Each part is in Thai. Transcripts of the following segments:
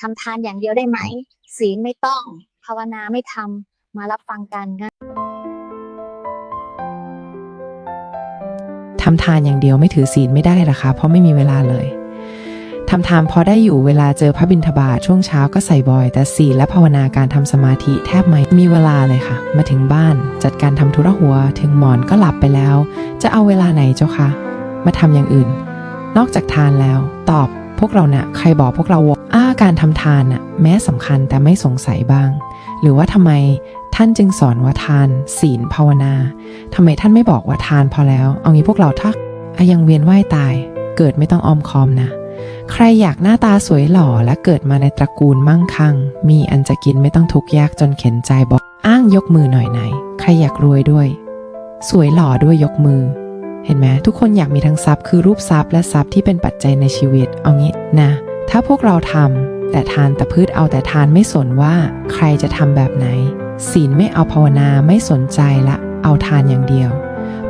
ทำทานอย่างเดียวได้ไหม ศีลไม่ต้อง ภาวนาไม่ทำมารับฟังกันนะทำทานอย่างเดียวไม่ถือศีลไม่ได้หรอคะ เพราะไม่มีเวลาเลยทำทานพอได้อยู่เวลาเจอพระบิณฑบาตช่วงเช้าก็ใส่บอย แต่ศีลและภาวนาการทำสมาธิแทบไม่มีเวลาเลยค่ะ มาถึงบ้านจัดการทำธุระหัว ถึงหมอนก็หลับไปแล้ว จะเอาเวลาไหนเจ้าคะ มาทำอย่างอื่น นอกจากทานแล้ว ตอบ พวกเราเนะ่ะใครบอกพวกเราว่าอ้าการทำทานน่ะแม้สำคัญแต่ไม่สงสัยบ้าง หรือว่าทำไมท่านจึงสอนว่าทานศีลภาวนาทำไมท่านไม่บอกว่าทานพอแล้ว เอางี้พวกเราถ้าอะยังเวียนว่ายตาย เกิดไม่ต้องออมคอมนะ ใครอยากหน้าตาสวยหล่อและเกิดมาในตระกูลมั่งคั่ง มีอันจะกินไม่ต้องทุกข์ยากจนเข็นใจบอกอ้างยกมือหน่อยไหน ใครอยากรวยด้วย สวยหล่อด้วยยกมือ เห็นไหมทุกคนอยากมีทั้งทรัพย์คือรูปทรัพย์และทรัพย์ที่เป็นปัจจัยในชีวิต เอางี้นะ ถ้าพวกเราทำแต่ทานแต่พืชเอาแต่ทานไม่สนว่าใครจะทำแบบไหน ศีลไม่เอาภาวนาไม่สนใจละเอาทานอย่างเดียว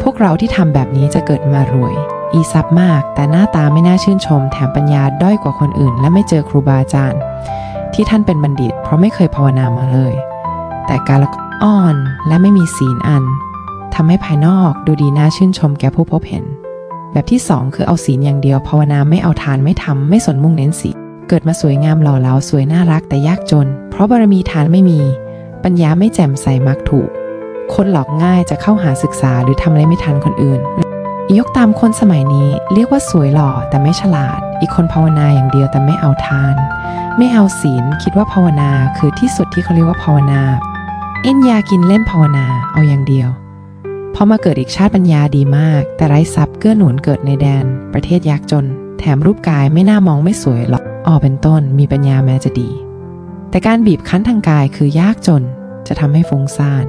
พวกเราที่ทำแบบนี้จะเกิดมารวย อีทรัพย์มาก แต่หน้าตาไม่น่าชื่นชม แถมปัญญาด้อยกว่าคนอื่น และไม่เจอครูบาอาจารย์ ที่ท่านเป็นบัณฑิต เพราะไม่เคยภาวนามาเลย แต่การละอ่อนและไม่มีศีลอัน ทำให้ภายนอกดูดีน่าชื่นชมแก่ผู้พบเห็น แบบที่สองคือเอาศีลอย่างเดียวภาวนาไม่เอาทานไม่ทำไม่สนมุ่งเน้นศีลเกิดมาสวยงามหล่อเหลาสวยน่ารักแต่ยากจน เพราะบารมีทานไม่มี ปัญญาไม่แจ่มใสมักถูก คนหลอกง่ายจะเข้าหาศึกษาหรือทำอะไรไม่ทันคนอื่น ยกตามคนสมัยนี้เรียกว่าสวยหล่อแต่ไม่ฉลาด อีกคนภาวนาอย่างเดียวแต่ไม่เอาทาน ไม่เอาศีลคิดว่าภาวนาคือที่สุดที่เขาเรียกว่าภาวนา เอ็นยากินเล่นภาวนาเอาอย่างเดียว พอมาเกิดอีกชาติปัญญาดีมาก แต่ไร้ทรัพย์เกื้อหนุนเกิดในแดน ประเทศยากจน แถมรูปกายไม่น่ามองไม่สวยหรอกออเป็นต้นมีปัญญาแม้จะดี แต่การบีบคั้นทางกายคือยากจนจะทำให้ฟุ้งซ่าน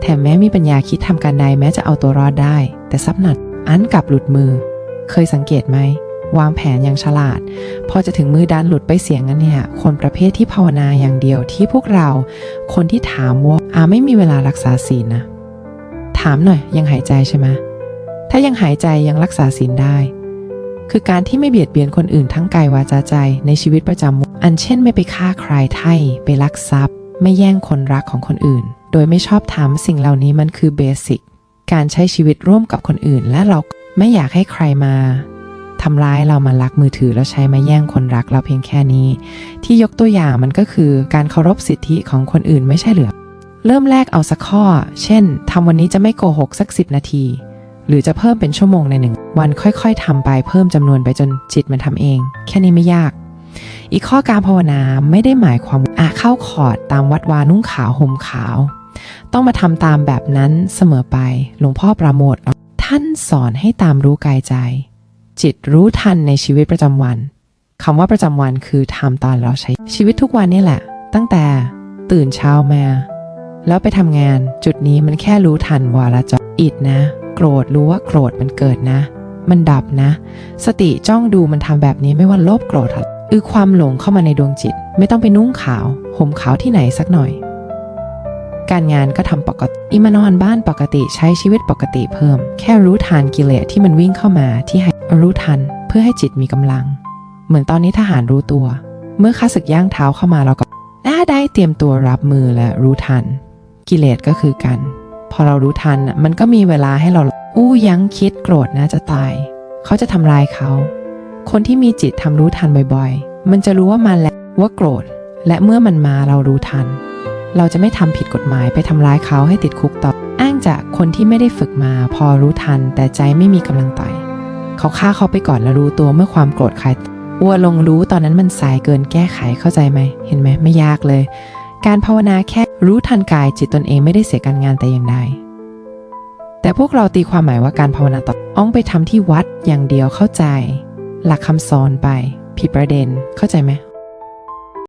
แถมแม้มีปัญญาคิดทำการใดแม้จะเอาตัวรอดได้ แต่ซับหนัดอันกลับหลุดมือ เคยสังเกตไหมวางแผนอย่างฉลาด พอจะถึงมือดันหลุดไปเสียงนั้นเนี่ย คนประเภทที่ภาวนาอย่างเดียวที่พวกเรา คนที่ถามว่าอาไม่มีเวลารักษาศีลนะ ถามหน่อยยังหายใจใช่ไหมถ้ายังหายใจยังรักษาศีลได้ คือการที่ไม่เบียดเบียนคนอื่นทั้งกายวาจาใจในชีวิตประจำวันอันเช่นไม่ไปฆ่าใครไถ่ไปลักทรัพย์ ไม่แย่งคนรักของคนอื่น โดยไม่ชอบทำสิ่งเหล่านี้มันคือเบสิกการใช้ชีวิตร่วมกับคนอื่น และเราไม่อยากให้ใครมาทำร้ายเรามาลักมือถือแล้วใช้มาแย่งคนรักเราเพียงแค่นี้ ที่ยกตัวอย่างมันก็คือการเคารพสิทธิของคนอื่นไม่ใช่เหรือ เริ่มแรกเอาสักข้อ เช่นทำวันนี้จะไม่โกหกสักสิบนาที หรือจะเพิ่มเป็นชั่วโมงในหนึ่งวันค่อยๆทำไปเพิ่มจำนวนไปจนจิตมันทำเอง แค่นี้ไม่ยาก อีกข้อการภาวนาไม่ได้หมายความว่าเข้าคอร์ดตามวัดวานุ่งขาวห่มขาว ต้องมาทำตามแบบนั้นเสมอไป หลวงพ่อประโมทท่านสอนให้ตามรู้กายใจ จิตรู้ทันในชีวิตประจำวันคำว่าประจำวันคือทำตอนเราใช้ชีวิตทุกวันนี่แหละ ตั้งแต่ตื่นเช้ามา แล้วไปทำงาน จุดนี้มันแค่รู้ทันวาระจรอิดนะ โกรธรู้ว่าโกรธมันเกิดนะ มันดับนะ สติจ้องดูมันทำแบบนี้ไม่ว่าโลภโกรธอะไรอือความหลงเข้ามาในดวงจิต ไม่ต้องไปนุ่งขาวห่มขาวที่ไหนสักหน่อย การงานก็ทำปกติอิมานอนบ้านปกติใช้ชีวิตปกติเพิ่ม แค่รู้ทันกิเลสที่มันวิ่งเข้ามาที่ให้รู้ทันเพื่อให้จิตมีกำลัง เหมือนตอนนี้ทหารรู้ตัว เมื่อข้าศึกย่างเท้าเข้ามาเราก็น่าได้เตรียมตัวรับมือและรู้ทัน กิเลสก็คือกัน พอเรารู้ทันมันก็มีเวลาให้เราอู้ยั้งคิดโกรธนะจะตาย เขาจะทำลายเขา คนที่มีจิตทำรู้ทันบ่อยๆ มันจะรู้ว่ามันแล้วว่าโกรธ และเมื่อมันมาเรารู้ทัน เราจะไม่ทำผิดกฎหมายไปทำร้ายเขาให้ติดคุกต่อ อ้างจากคนที่ไม่ได้ฝึกมาพอรู้ทันแต่ใจไม่มีกำลังต่อยเขาฆ่าเขาไปก่อนแล้วรู้ตัวเมื่อความโกรธใครวัวลงรู้ตอนนั้นมันสายเกินแก้ไขเข้าใจไหม เห็นไหมไม่ยากเลย การภาวนาแค่ รู้ทันกายจิตตนเองไม่ได้เสียการงานแต่อย่างใด แต่พวกเราตีความหมายว่าการภาวนาต่ออ้องไปทำที่วัดอย่างเดียวเข้าใจ หลักคำสอนไปผิดประเด็นเข้าใจไหม